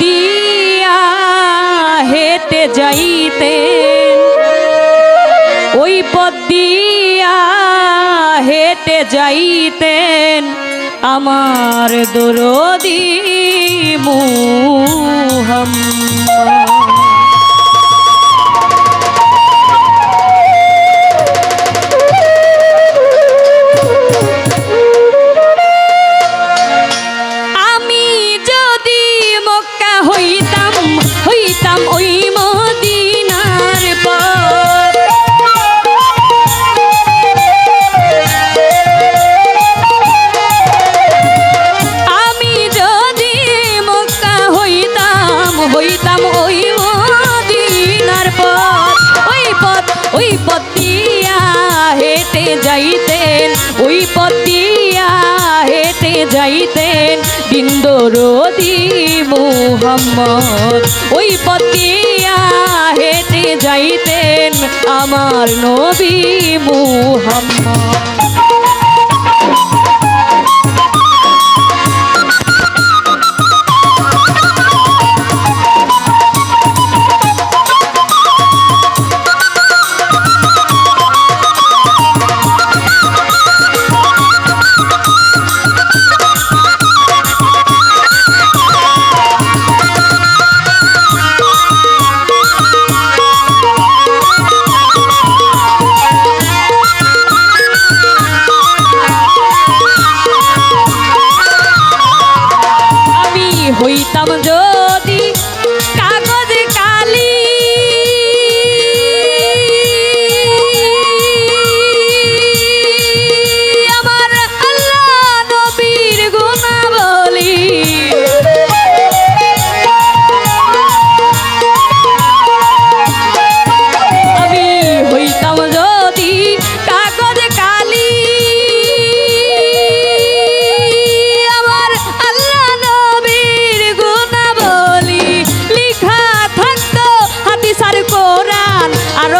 দিয়া হেঁটে যাইতে ওই পথ দিয়া যাইতেন আমার দরদি মুহাম্মদ। দিয়া হেঁটে যাইতেন, ওই পতিয়া হেঁটে যাইতেন বিন্দরদি মোহাম্মদ। ওই পতিয়া হেঁটে যাইতেন আমার নবী মুহাম্মদ।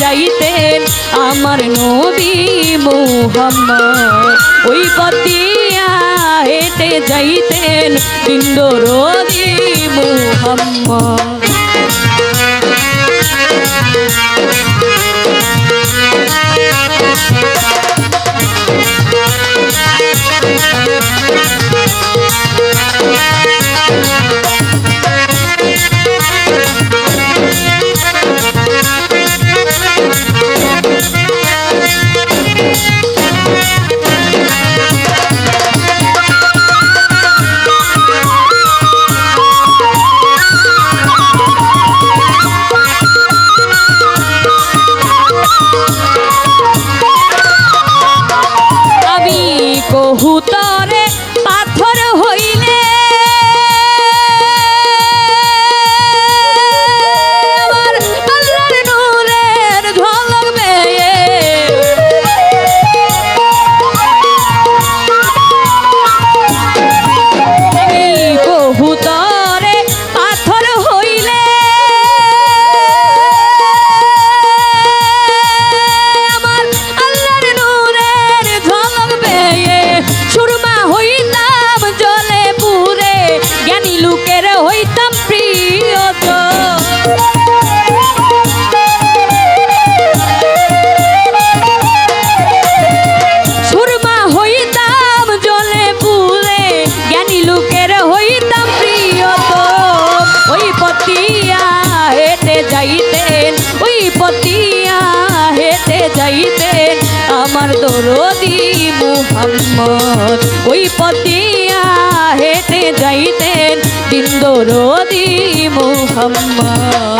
যাইতেন আমার নবী মোহাম্মদ। ওই পতিয়া হেঁটে যাইতেন ইন্দরদি মুহাম্মদ। আমি কহুতরে যাইতেন ওই পতিয়া হেঁটে যাইতেন আমার দরদি মুহাম্মদ, ওই পতিয়া হেঁটে যাইতেন দিন দরদি মুহাম্মদ।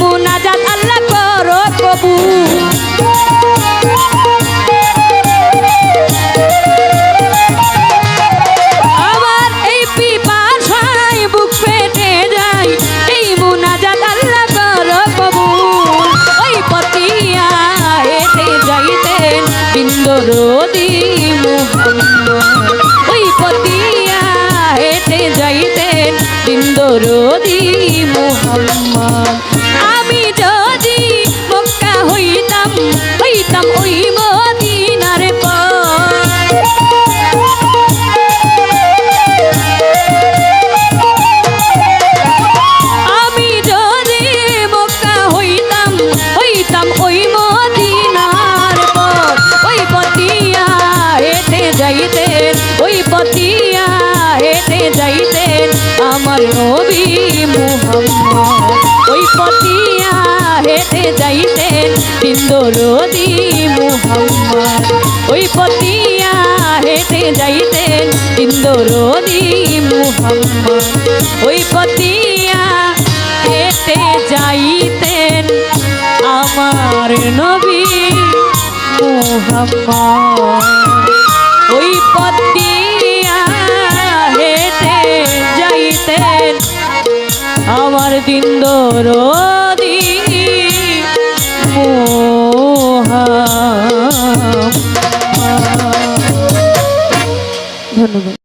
মুনাজাত আল্লাহ করো কবু। আমার এই পিপাসায় যায়, এই মুনাজাত আল্লাহ করো কবু। ওই পতিয়ায় যাইতেন বিন্দরদি ওই পতিয়া হেঁটে যাইতেন বিন্দরদি মোহাম্মদ নবী মুহাম্মদ। ওই পতিয়া হেঁটে যাইতেন তিন্দরদি মুহাম্মদ। ওই পতিয়া হেঁটে যাইতেন তিন্দরদি মুহাম্মদ। ওই যাইতেন আমার নবী মুহাম্মদ। ওই আমার দিন দরদি মোহাম্মদ। ধন্যবাদ।